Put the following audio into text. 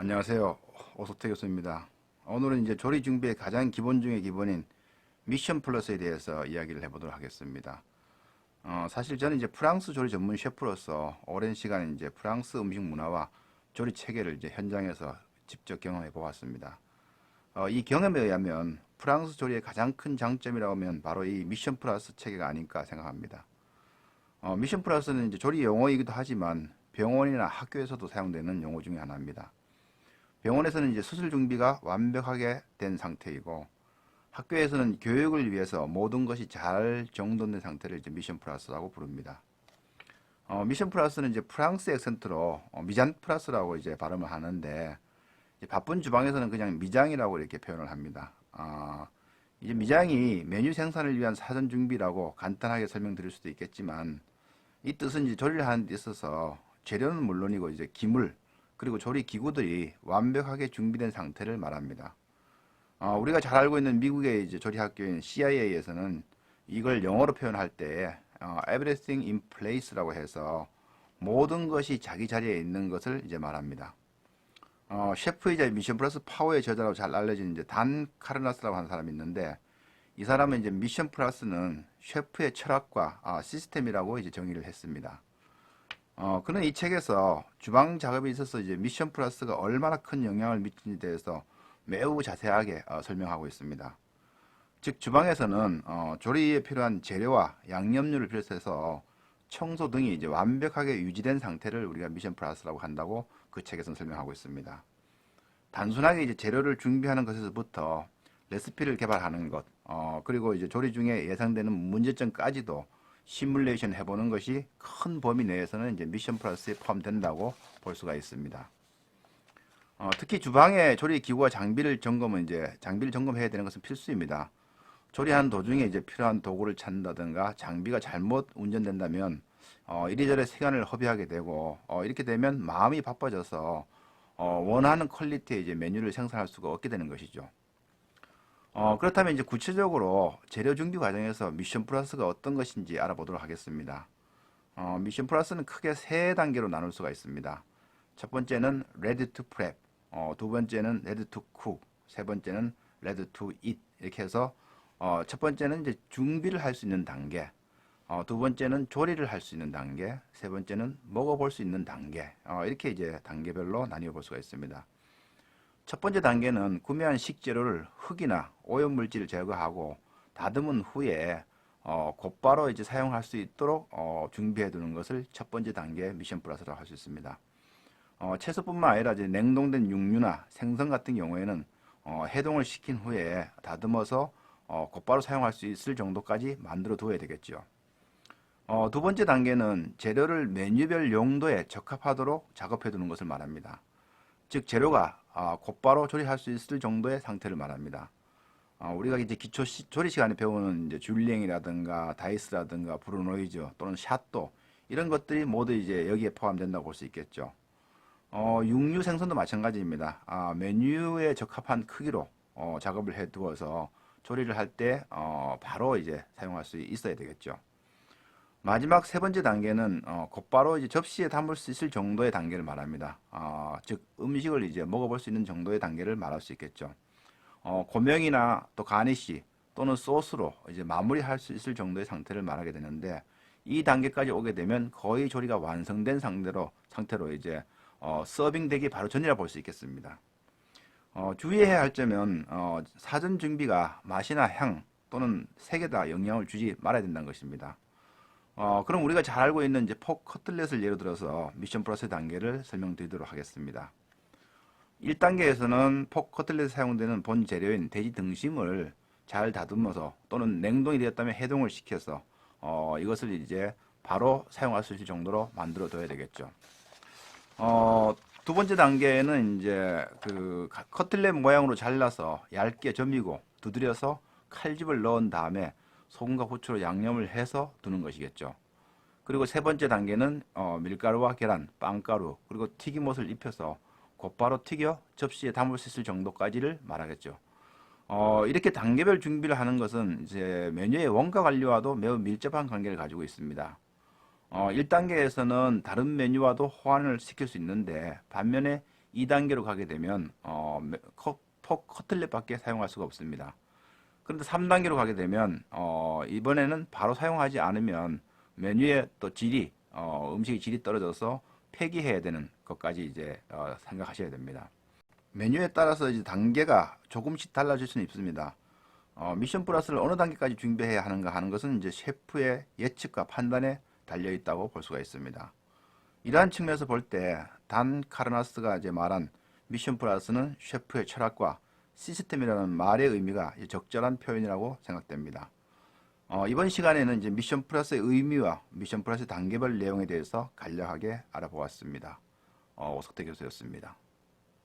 안녕하세요. 오소태 교수입니다. 오늘은 이제 조리 준비의 가장 기본 중의 기본인 미션 플러스에 대해서 이야기를 해보도록 하겠습니다. 어, 사실 저는 이제 프랑스 조리 전문 셰프로서 오랜 시간 이제 프랑스 음식 문화와 조리 체계를 이제 현장에서 직접 경험해 보았습니다. 어, 이 경험에 의하면 프랑스 조리의 가장 큰 장점이라고 하면 바로 이 미션 플러스 체계가 아닐까 생각합니다. 어, 미션 플러스는 이제 조리 용어이기도 하지만 병원이나 학교에서도 사용되는 용어 중에 하나입니다. 병원에서는 이제 수술 준비가 완벽하게 된 상태이고 학교에서는 교육을 위해서 모든 것이 잘 정돈된 상태를 이제 미션 플러스라고 부릅니다. 어, 미션 플러스는 이제 프랑스 액센트로 어, 미잔 플러스라고 이제 발음을 하는데 바쁜 주방에서는 그냥 미장이라고 이렇게 표현을 합니다. 아, 이제 미장이 메뉴 생산을 위한 사전 준비라고 간단하게 설명드릴 수도 있겠지만 이 뜻은 이제 조리를 하는 데 있어서 재료는 물론이고 이제 기물 그리고 조리 기구들이 완벽하게 준비된 상태를 말합니다. 어, 우리가 잘 알고 있는 미국의 이제 조리 학교인 CIA에서는 이걸 영어로 표현할 때 어, everything in place라고 해서 모든 것이 자기 자리에 있는 것을 이제 말합니다. 어, 셰프이자 미션 플러스 파워의 저자라고 잘 알려진 이제 단 카르나스라고 하는 사람이 있는데 이 사람은 이제 미션 플러스는 셰프의 철학과 아, 시스템이라고 이제 정의를 했습니다. 어, 그는 이 책에서 주방 작업에 있어서 이제 미션 플러스가 얼마나 큰 영향을 미치는지에 대해서 매우 자세하게 어, 설명하고 있습니다. 즉 주방에서는 어, 조리에 필요한 재료와 양념류를 비롯해서 청소 등이 이제 완벽하게 유지된 상태를 우리가 미션 플러스라고 한다고 그 책에서는 설명하고 있습니다. 단순하게 이제 재료를 준비하는 것에서부터 레시피를 개발하는 것, 어, 그리고 이제 조리 중에 예상되는 문제점까지도 시뮬레이션 해보는 것이 큰 범위 내에서는 이제 미션 플러스에 포함된다고 볼 수가 있습니다. 어, 특히 주방의 조리 기구와 장비를 점검은 이제 장비를 점검해야 되는 것은 필수입니다. 조리하는 도중에 이제 필요한 도구를 찾는다든가 장비가 잘못 운전된다면 어, 이리저리 시간을 허비하게 되고 어, 이렇게 되면 마음이 바빠져서 어, 원하는 퀄리티의 이제 메뉴를 생산할 수가 없게 되는 것이죠. 어, 그렇다면 이제 구체적으로 재료 준비 과정에서 미션 플러스가 어떤 것인지 알아보도록 하겠습니다. 어, 미션 플러스는 크게 세 단계로 나눌 수가 있습니다. 첫 번째는 ready to prep, 어, 두 번째는 ready to cook, 세 번째는 ready to eat. 이렇게 해서 어, 첫 번째는 이제 준비를 할 수 있는 단계, 어, 두 번째는 조리를 할 수 있는 단계, 세 번째는 먹어볼 수 있는 단계, 어, 이렇게 이제 단계별로 나뉘어 볼 수가 있습니다. 첫 번째 단계는 구매한 식재료를 흙이나 오염 물질을 제거하고 다듬은 후에 어, 곧바로 이제 사용할 수 있도록 어, 준비해 두는 것을 첫 번째 단계 미션 플러스라고 할 수 있습니다. 어, 채소뿐만 아니라 이제 냉동된 육류나 생선 같은 경우에는 어, 해동을 시킨 후에 다듬어서 어, 곧바로 사용할 수 있을 정도까지 만들어 두어야 되겠죠. 어, 두 번째 단계는 재료를 메뉴별 용도에 적합하도록 작업해 두는 것을 말합니다. 즉 재료가 아, 곧바로 조리할 수 있을 정도의 상태를 말합니다. 아, 우리가 이제 기초 시, 조리 시간에 배우는 이제 줄리앵이라든가 다이스라든가 브루노이즈 또는 샷도 이런 것들이 모두 이제 여기에 포함된다고 볼 수 있겠죠. 어, 육류 생선도 마찬가지입니다. 아, 메뉴에 적합한 크기로 어, 작업을 해 두어서 조리를 할때 어, 바로 이제 사용할 수 있어야 되겠죠. 마지막 세 번째 단계는 어, 곧바로 이제 접시에 담을 수 있을 정도의 단계를 말합니다. 어, 즉 음식을 이제 먹어볼 수 있는 정도의 단계를 말할 수 있겠죠. 어, 고명이나 또 가니쉬 또는 소스로 이제 마무리할 수 있을 정도의 상태를 말하게 되는데 이 단계까지 오게 되면 거의 조리가 완성된 상태로 상태로 이제 어, 서빙되기 바로 전이라 볼 수 있겠습니다. 어, 주의해야 할 점은 어, 사전 준비가 맛이나 향 또는 색에 다 영향을 주지 말아야 된다는 것입니다. 어, 그럼 우리가 잘 알고 있는 이제 포 커틀렛을 예로 들어서 미션 플러스 단계를 설명드리도록 하겠습니다. 1단계에서는 포 커틀렛에 사용되는 본 재료인 돼지 등심을 잘 다듬어서 또는 냉동이 되었다면 해동을 시켜서 어, 이것을 이제 바로 사용할 수 있을 정도로 만들어 둬야 되겠죠. 어, 두 번째 단계는 이제 그 커틀렛 모양으로 잘라서 얇게 점이고 두드려서 칼집을 넣은 다음에 소금과 후추로 양념을 해서 두는 것이겠죠. 그리고 세 번째 단계는 어, 밀가루와 계란, 빵가루, 그리고 튀김옷을 입혀서 곧바로 튀겨 접시에 담을 수 있을 정도까지를 말하겠죠. 어, 이렇게 단계별 준비를 하는 것은 이제 메뉴의 원가 관리와도 매우 밀접한 관계를 가지고 있습니다. 어, 1단계에서는 다른 메뉴와도 호환을 시킬 수 있는데 반면에 2단계로 가게 되면 어, 메- 커, 포 커틀렛밖에 사용할 수가 없습니다. 그런데 3단계로 가게 되면 어, 이번에는 바로 사용하지 않으면 메뉴의 또 질이 어, 음식의 질이 떨어져서 폐기해야 되는 것까지 이제 어, 생각하셔야 됩니다. 메뉴에 따라서 이제 단계가 조금씩 달라질 수는 있습니다. 어, 미션 플러스를 어느 단계까지 준비해야 하는가 하는 것은 이제 셰프의 예측과 판단에 달려 있다고 볼 수가 있습니다. 이러한 측면에서 볼 때 단 카르나스가 이제 말한 미션 플러스는 셰프의 철학과 시스템이라는 말의 의미가 적절한 표현이라고 생각됩니다. 어, 이번 시간에는 이제 미션 플러스의 의미와 미션 플러스 단계별 내용에 대해서 간략하게 알아보았습니다. 어, 오석태 교수였습니다.